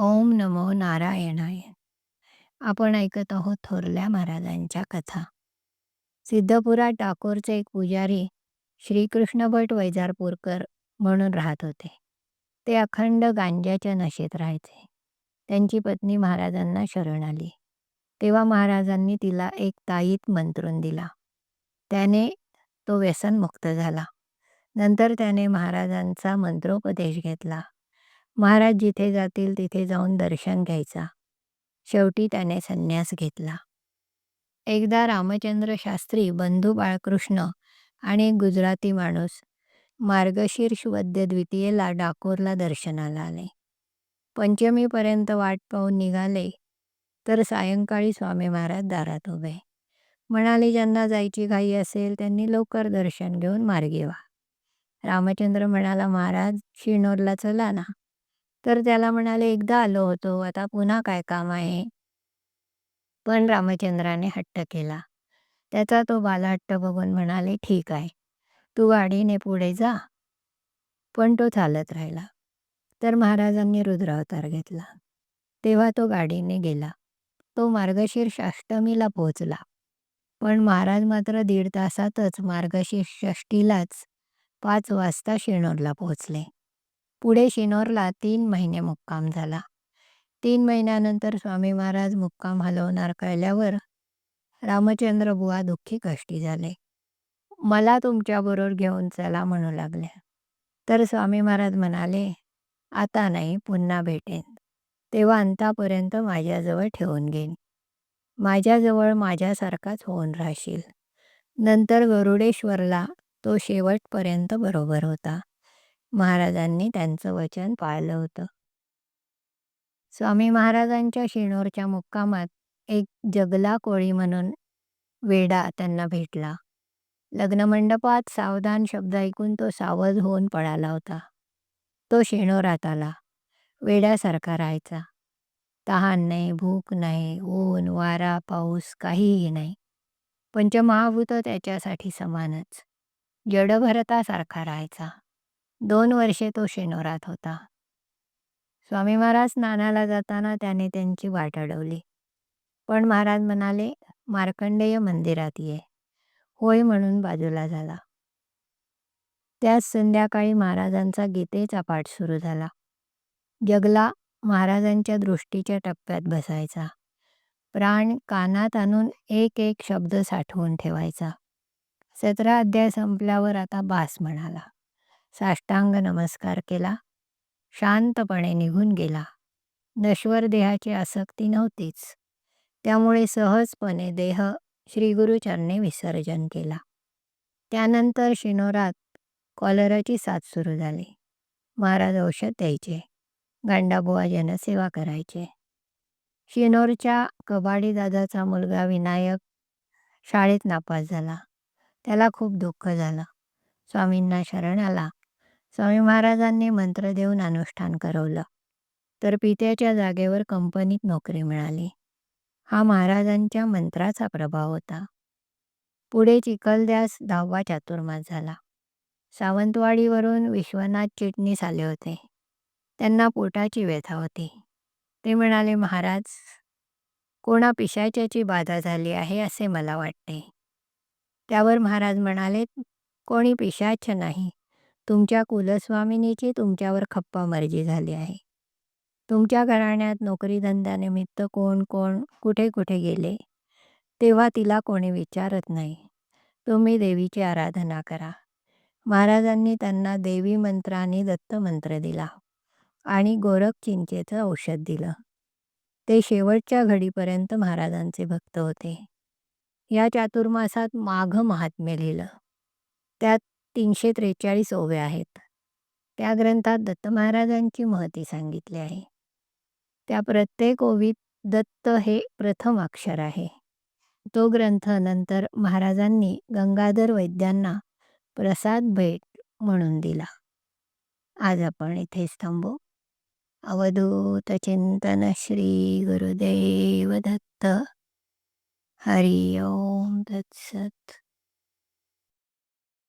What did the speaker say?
ओम नमो नारायणाय. आपण ऐकत आहोत थोरल्या महाराजांच्या कथा. सिद्धपुरात टाकोरचे एक पुजारी श्रीकृष्ण भट वैजारपूरकर म्हणून राहत होते. ते अखंड गांजाच्या नशेत राहायचे. त्यांची पत्नी महाराजांना शरण आली. तेव्हा महाराजांनी तिला एक ताईत मंत्रून दिला. त्याने तो व्यसनमुक्त झाला. नंतर त्याने महाराजांचा मंत्रोपदेश घेतला. महाराज जिथे जातील तिथे जाऊन दर्शन घ्यायचा. शेवटी त्याने संन्यास घेतला. एकदा रामचंद्र शास्त्री बंधू बाळकृष्ण आणि एक गुजराती माणूस मार्गशीर्ष वद्य द्वितीयेला डाकोरला दर्शनाला आले. पंचमीपर्यंत वाट पाहून निघाले तर सायंकाळी स्वामी महाराज दारात उभे. म्हणाले ज्यांना जायची घाई असेल त्यांनी लवकर दर्शन घेऊन मार्गी व्हा. रामचंद्र म्हणाला महाराज शिणोरला चला ना. तर त्याला म्हणाले एकदा आलो होतो. आता पुन्हा काय काम आहे? पण रामचंद्राने हट्ट केला. त्याचा तो बालहट्ट बघून म्हणाले ठीक आहे. तू गाडीने पुढे जा. पण तो चालत राहिला. तर महाराजांनी रुद्रावतार घेतला. तेव्हा तो गाडीने गेला. तो मार्गशीर्ष अष्टमीला पोहोचला. पण महाराज मात्र दीड तासातच मार्गशीर्ष षष्टीलाच पाच वाजता शिणोरला पोहोचले. पुढे शिनोरला तीन महिने मुक्काम झाला. तीन महिन्यानंतर स्वामी महाराज मुक्काम हलवणार कळल्यावर रामचंद्र बुवा दुःखी कष्टी झाले. मला तुमच्याबरोबर घेऊन चला म्हणू लागल्या. तर स्वामी महाराज म्हणाले आता नाही पुन्हा भेटेन. तेव्हा अंतापर्यंत माझ्याजवळ ठेवून घेईन. माझ्याजवळ माझ्यासारखाच होऊन राहशील. नंतर गरुडेश्वरला तो शेवटपर्यंत बरोबर होता. महाराजांनी त्यांचं वचन पाळलं होतं. स्वामी महाराजांच्या शिणोरच्या मुक्कामात एक जगला कोळी म्हणून वेडा त्यांना भेटला. लग्नमंडपात सावधान शब्द ऐकून तो सावध होऊन पळाला होता. तो शिणोरात आला. वेड्यासारखा राहायचा. तहान नाही भूक नाही ऊन वारा पाऊस काहीही नाही. पंचमहाभूत त्याच्यासाठी समानच. जडभरतासारखा राहायचा. दोन वर्षे तो शेनोरात होता. स्वामी महाराज स्नानाला जाताना त्याने त्यांची वाट अडवली. पण महाराज म्हणाले मार्कंडेय मंदिरात ये. होय म्हणून बाजूला झाला. त्याच संध्याकाळी महाराजांचा गीतेचा पाठ सुरू झाला. जगला महाराजांच्या दृष्टीच्या टप्प्यात बसायचा. प्राण कानात आणून एक एक शब्द साठवून ठेवायचा. सतरा अध्याय संपल्यावर आता बास म्हणाला. साष्टांग नमस्कार केला. शांतपणे निघून गेला. नश्वर देहाची आसक्ती नव्हतीच. त्यामुळे सहजपणे देह श्रीगुरुचरणे विसर्जन केला. त्यानंतर शिनोरात कॉलराची साथ सुरू झाली. महाराज औषध द्यायचे. गांडाबुवा जनसेवा करायचे. शिनोरच्या कबाडी दादाचा मुलगा विनायक शाळेत नापास झाला. त्याला खूप दुःख झालं. स्वामींना शरण आला. स्वामी महाराजांनी मंत्र देऊन अनुष्ठान करवलं. तर पित्याच्या जागेवर कंपनीत नोकरी मिळाली. हा महाराजांच्या मंत्राचा प्रभाव होता. पुढे चिखलद्यास दहावा चातुर्मास झाला. सावंतवाडीवरून विश्वनाथ चिटणीस आले होते. त्यांना पोटाची व्यथा होती. ते म्हणाले महाराज कोणा पिशाच्याची बाधा झाली आहे असे मला वाटते. त्यावर महाराज म्हणाले कोणी पिशाच नाही. तुमच्या कुलस्वामिनीची तुमच्यावर खप्पा मर्जी झाली आहे. तुमच्या घराण्यात नोकरीधंद्यानिमित्त कोण कोण कुठे कुठे गेले तेव्हा तिला कोणी विचारत नाही. तुम्ही देवीची आराधना करा. महाराजांनी त्यांना देवी मंत्राने दत्तमंत्र दिला आणि गोरख चिंचेचं औषध दिलं. ते शेवटच्या घडीपर्यंत महाराजांचे भक्त होते. या चातुर्मासात माघ महात्म्य लिहिलं. त्यात तीनशे त्रेचाळीस ओव्या आहेत. त्या ग्रंथात दत्त महाराजांची महती सांगितली आहे. त्या प्रत्येक ओवीत दत्त हे प्रथम अक्षर आहे. तो ग्रंथ नंतर महाराजांनी गंगाधर वैद्यांना प्रसाद भेट म्हणून दिला. आज आपण इथेच थांबू. अवधूत चिंतन श्री गुरुदेव दत्त. हरि ओम दत्सत